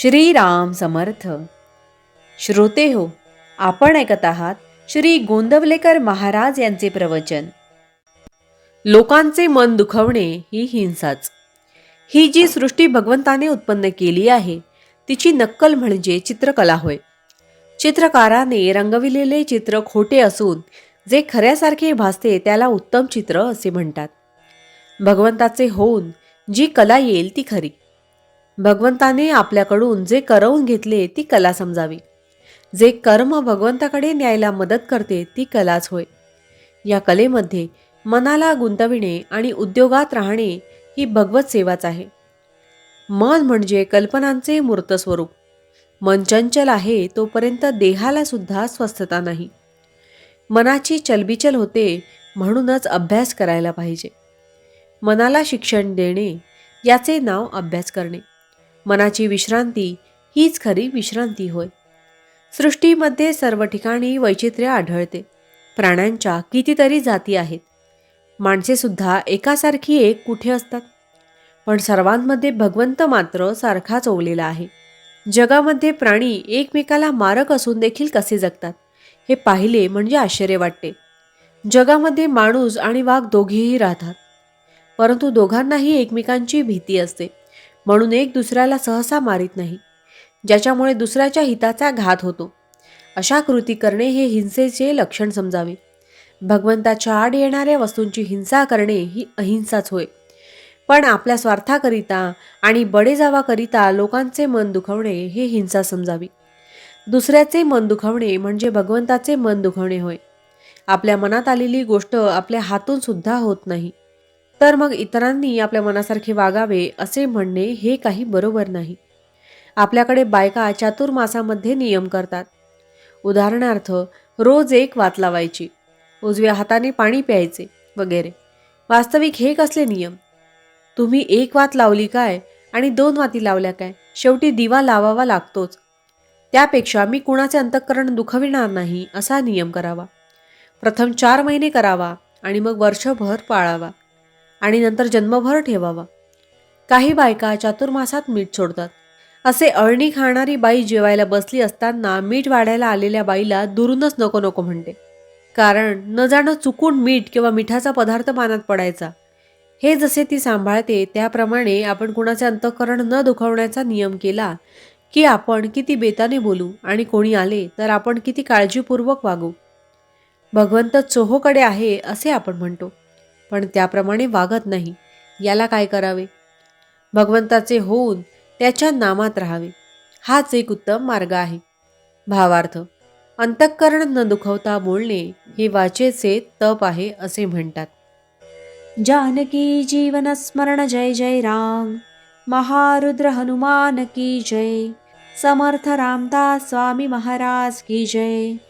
श्रीराम समर्थ. श्रोते हो आपण ऐकत आहात श्री गोंदवलेकर महाराज यांचे प्रवचन. लोकांचे मन दुखवणे ही हिंसाच. ही जी सृष्टी भगवंताने उत्पन्न केली आहे तिची नक्कल म्हणजे चित्रकला होय. चित्रकाराने रंगविलेले चित्र खोटे असून जे खऱ्यासारखे भासते त्याला उत्तम चित्र असे म्हणतात. भगवंताचे होऊन जी कला येईल ती खरी. भगवंताने आपल्याकडून जे करवून घेतले ती कला समजावी. जे कर्म भगवंताकडे न्यायला मदत करते ती कलाच होय. या कलेमध्ये मनाला गुंतविणे आणि उद्योगात राहणे ही भगवत सेवाच आहे. मन म्हणजे कल्पनांचे मूर्त स्वरूप. मन चंचल आहे तोपर्यंत देहाला सुद्धा स्वस्थता नाही. मनाची चलबिचल होते म्हणूनच अभ्यास करायला पाहिजे. मनाला शिक्षण देणे याचे नाव अभ्यास करणे. मनाची विश्रांती हीच खरी विश्रांती होय. सृष्टीमध्ये सर्व ठिकाणी वैचित्र्य आढळते. प्राण्यांच्या कितीतरी जाती आहेत. माणसेसुद्धा एकासारखी एक कुठे असतात? पण सर्वांमध्ये भगवंत मात्र सारखाच ओवलेला आहे. जगामध्ये प्राणी एकमेकाला मारक असून देखील कसे जगतात हे पाहिले म्हणजे आश्चर्य वाटते. जगामध्ये माणूस आणि वाघ दोघेही राहतात. परंतु दोघांनाही एकमेकांची भीती असते. म्हणून एक दुसऱ्याला सहसा मारित नाही ज्याच्यामुळे दुसऱ्याच्या हिताचा घात होतो. अशा कृती करणे हे हिंसेचे लक्षण समजावे. भगवंताच्या आड येणाऱ्या वस्तूंची हिंसा करणे ही अहिंसाच होय. पण आपल्या स्वार्थाकरिता आणि बडेजावाकरिता लोकांचे मन दुखवणे हे हिंसा समजावी. दुसऱ्याचे मन दुखवणे म्हणजे भगवंताचे मन दुखवणे होय. आपल्या मनात आलेली गोष्ट आपल्या हातून सुद्धा होत नाही. तर मग इतरांनी आपल्या मनासारखे वागावे असे म्हणणे हे काही बरोबर नाही. आपल्याकडे बायका चातुर्मासामध्ये नियम करतात. उदाहरणार्थ रोज एक वात लावायची उजव्या हाताने पाणी प्यायचे वगैरे. वास्तविक हे कसले नियम? तुम्ही एक वात लावली काय आणि दोन वाती लावल्या काय? शेवटी दिवा लावावा लागतोच. त्यापेक्षा मी कुणाचे अंतःकरण दुखविणार नाही असा नियम करावा. प्रथम चार महिने करावा आणि मग वर्षभर पाळावा. आणि नंतर जन्मभर ठेवावा. काही बायका चातुर्मासात मीठ सोडतात. असे अळणी खाणारी बाई जेवायला बसली असताना मीठ वाढायला आलेल्या बाईला दुरूनच नको नको म्हणते. कारण न जाणं चुकून मीठ किंवा मिठाचा पदार्थ पानात पडायचा. हे जसे ती सांभाळते त्याप्रमाणे आपण कुणाचे अंतःकरण न दुखवण्याचा नियम केला की आपण किती बेताने बोलू आणि कोणी आले तर आपण किती काळजीपूर्वक वागू. भगवंत चोहोकडे आहे असे आपण म्हणतो. पण त्याप्रमाणे वागत नाही. याला काय करावे? भगवंताचे होऊन त्याच्या नामात राहावे. हाच एक उत्तम मार्ग आहे. भावार्थ अंतःकरण न दुखवता बोलणे हे वाचेचे तप आहे असे म्हणतात. जानकी जीवन स्मरण जय जय राम. महारुद्र हनुमान की जय. समर्थ रामदास स्वामी महाराज की जय.